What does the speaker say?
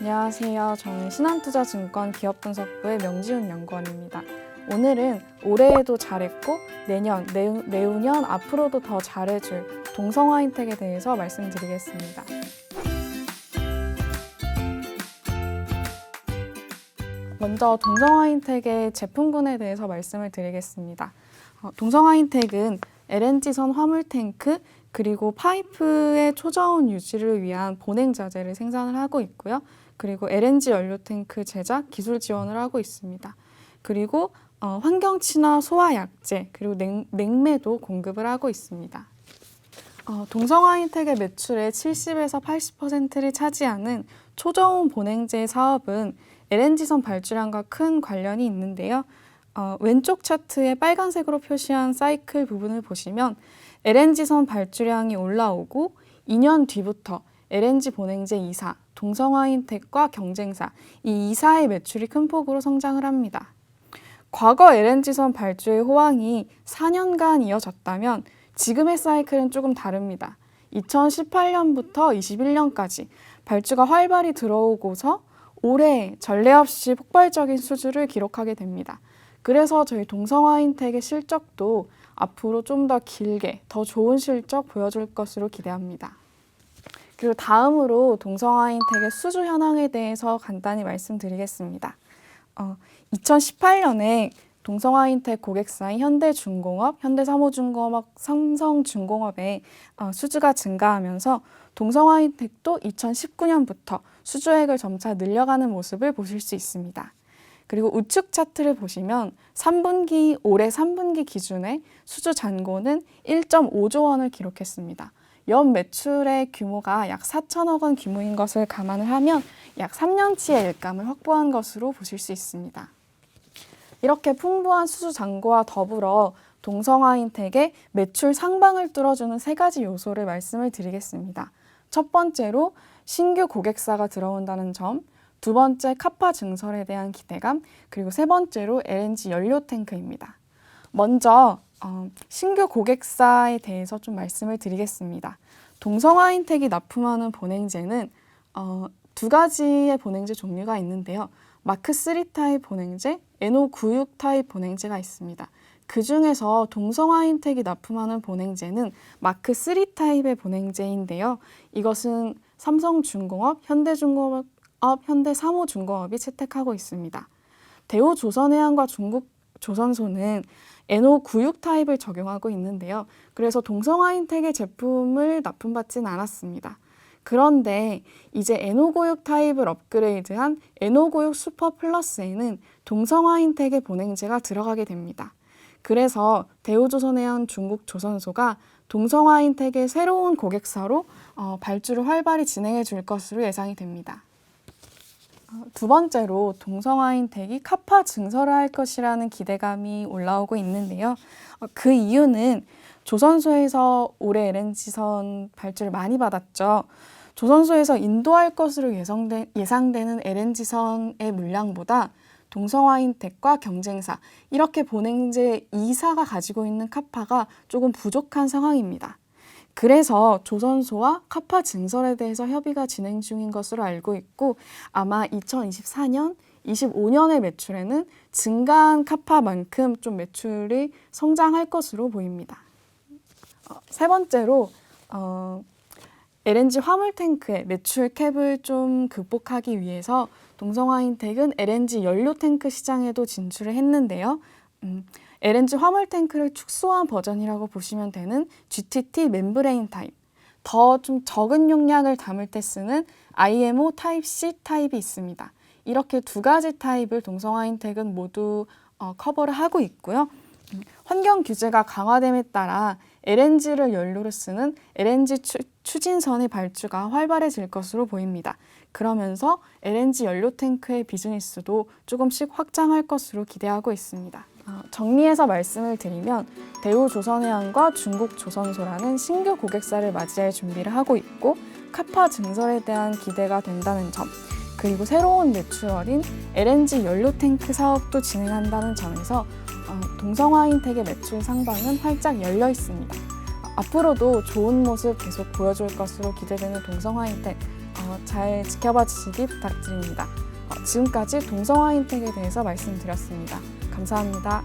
안녕하세요. 저는 신한투자증권 기업분석부의 명지훈 연구원입니다. 오늘은 올해에도 잘했고 내년, 내후, 내후년 앞으로도 더 잘해줄 동성화인텍에 대해서 말씀드리겠습니다. 먼저 동성화인텍의 제품군에 대해서 말씀을 드리겠습니다. 어, 동성화인텍은 LNG선 화물탱크 그리고 파이프의 초저온 유지를 위한 보냉 자재를 생산을 하고 있고요. 그리고 LNG 연료 탱크 제작 기술 지원을 하고 있습니다. 그리고 어, 환경 친화 소화 약재 그리고 냉, 냉매도 공급을 하고 있습니다. 어, 동성화인텍의 매출의 70에서 80%를 차지하는 초저온 보냉제 사업은 LNG선 발주량과 큰 관련이 있는데요. 어, 왼쪽 차트에 빨간색으로 표시한 사이클 부분을 보시면 LNG선 발주량이 올라오고 2년 뒤부터 LNG 보냉제 2사, 동성화인텍과 경쟁사, 이 2사의 매출이 큰 폭으로 성장을 합니다. 과거 LNG선 발주의 호황이 4년간 이어졌다면 지금의 사이클은 조금 다릅니다. 2018년부터 21년까지 발주가 활발히 들어오고서 올해 전례 없이 폭발적인 수주를 기록하게 됩니다. 그래서 저희 동성화인텍의 실적도 앞으로 좀 더 길게 더 좋은 실적 보여줄 것으로 기대합니다. 그리고 다음으로 동성화인텍의 수주 현황에 대해서 간단히 말씀드리겠습니다. 어, 2018년에 동성화인텍 고객사인 현대중공업, 현대사무중공업, 삼성중공업의 어, 수주가 증가하면서 동성화인텍도 2019년부터 수주액을 점차 늘려가는 모습을 보실 수 있습니다. 그리고 우측 차트를 보시면 3분기 올해 3분기 기준의 수주 잔고는 1.5조 원을 기록했습니다. 연 매출의 규모가 약 4천억 원 규모인 것을 감안을 하면 약 3년치의 일감을 확보한 것으로 보실 수 있습니다. 이렇게 풍부한 수주 잔고와 더불어 동성화인텍의 매출 상방을 뚫어주는 세 가지 요소를 말씀을 드리겠습니다. 첫 번째로 신규 고객사가 들어온다는 점, 두 번째 카파 증설에 대한 기대감, 그리고 세 번째로 LNG 연료 탱크입니다. 먼저 어, 신규 고객사에 대해서 좀 말씀을 드리겠습니다. 동성화인텍이 납품하는 보냉제는 어, 두 가지의 보냉제 종류가 있는데요. 마크 3 타입 보냉제, NO96 타입 보냉제가 있습니다. 그 중에서 동성화인텍이 납품하는 보냉제는 마크 3 타입의 보냉제인데요. 이것은 삼성중공업, 현대중공업, 현대사무중공업이 채택하고 있습니다. 대우 조선해양과 중국 조선소는 NO96 타입을 적용하고 있는데요. 그래서 동성화인텍의 제품을 납품받지는 않았습니다. 그런데 이제 NO96 타입을 업그레이드한 NO96 슈퍼 플러스에는 동성화인텍의 보냉제가 들어가게 됩니다. 그래서 대우조선해양 중국 조선소가 동성화인텍의 새로운 고객사로 어, 발주를 활발히 진행해 줄 것으로 예상이 됩니다. 어, 두 번째로 동성화인텍이 카파 증설을 할 것이라는 기대감이 올라오고 있는데요. 어, 그 이유는 조선소에서 올해 LNG선 발주를 많이 받았죠. 조선소에서 인도할 것으로 예상되, 예상되는 LNG선의 물량보다 동성화인텍과 경쟁사 이렇게 보냉제 2사가 가지고 있는 카파가 조금 부족한 상황입니다. 그래서 조선소와 카파 증설에 대해서 협의가 진행 중인 것으로 알고 있고 아마 2024년, 25년의 매출에는 증가한 카파만큼 좀 매출이 성장할 것으로 보입니다. 어, 세 번째로 어, LNG 화물 탱크의 매출 캡을 좀 극복하기 위해서 동성화인텍은 LNG 연료 탱크 시장에도 진출을 했는데요. 음, LNG 화물 탱크를 축소한 버전이라고 보시면 되는 GTT 멤브레인 타입. 더 좀 적은 용량을 담을 때 쓰는 IMO 타입 C 타입이 있습니다. 이렇게 두 가지 타입을 동성화인텍은 모두 어, 커버를 하고 있고요. 음, 환경 규제가 강화됨에 따라 LNG를 연료로 쓰는 LNG 추, 추진선의 발주가 활발해질 것으로 보입니다. 그러면서 LNG 연료 탱크의 비즈니스도 조금씩 확장할 것으로 기대하고 있습니다. 어, 정리해서 말씀을 드리면 대우 조선해양과 중국 조선소라는 신규 고객사를 맞이할 준비를 하고 있고 카파 증설에 대한 기대가 된다는 점 그리고 새로운 매출월인 LNG 연료 탱크 사업도 진행한다는 점에서 어, 동성화인텍의 매출 상방은 활짝 열려 있습니다. 앞으로도 좋은 모습 계속 보여줄 것으로 기대되는 동성화인텍 어, 어, 잘 지켜봐 주시기 부탁드립니다. 어, 지금까지 동성화인텍에 대해서 말씀드렸습니다. 감사합니다.